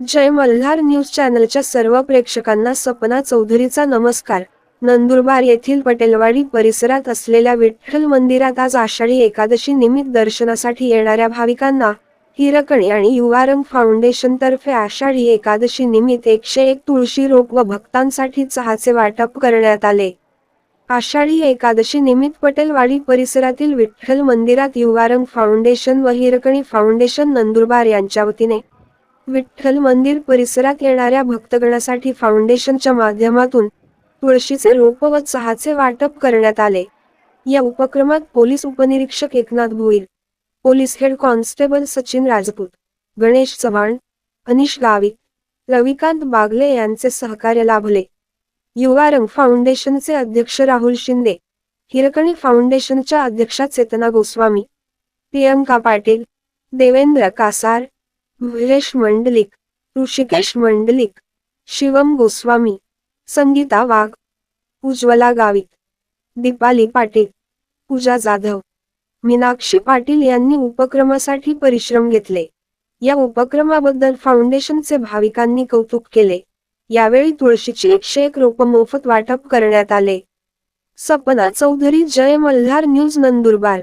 जय Malhar news चॅनलच्या सर्व प्रेक्षकांना सपना चौधरीचा नमस्कार. नंदुरबार येथील पटेलवाडी परिसरात असलेल्या विठ्ठल मंदिरात आज आषाढी एकादशी निमित्त दर्शनासाठी येणाऱ्या भाविकांना हिरकणी आणि युवारंग फाउंडेशन तर्फे आषाढी एकादशी निमित्त एकशे एक तुळशी रोप व भक्तांसाठी चहाचे वाटप करण्यात आले. आषाढी एकादशी निमित्त पटेलवाडी परिसरातील विठ्ठल मंदिरात युवारंग फाउंडेशन व हिरकणी फाउंडेशन नंदुरबार यांच्या वतीने विठ्ठल मंदिर परिसरात येणाऱ्या भक्तगणासाठी फाउंडेशनच्या माध्यमातून तुळशीचे रोप व चहाचे वाटप करण्यात आले. या उपक्रमात पोलीस उपनिरीक्षक Eknath Bhoir police head constable Sachin Rajput Ganesh Chavan Anish Gavit Ravikant Bagle यांचे सहकार्य लाभले. युवारंग फाउंडेशनचे अध्यक्ष राहुल शिंदे हिरकणी फाउंडेशनच्या अध्यक्षा चेतना गोस्वामी प्रियंका पाटील देवेंद्र कासार विरेश मंडलिक ऋषिकेश मंडलिक शिवम गोस्वामी संगीता वाघ उज्ज्वला गावित दीपाली पाटील पूजा जाधव मीनाक्षी पाटील यांनी उपक्रमासाठी परिश्रम घेतले. या उपक्रमाबद्दल फाउंडेशनचे भाविकांनी कौतुक केले. यावेळी तुळशीची एकशे एक रोप मोफत वाटप करण्यात आले. सपना चौधरी जय मल्हार न्यूज नंदुरबार.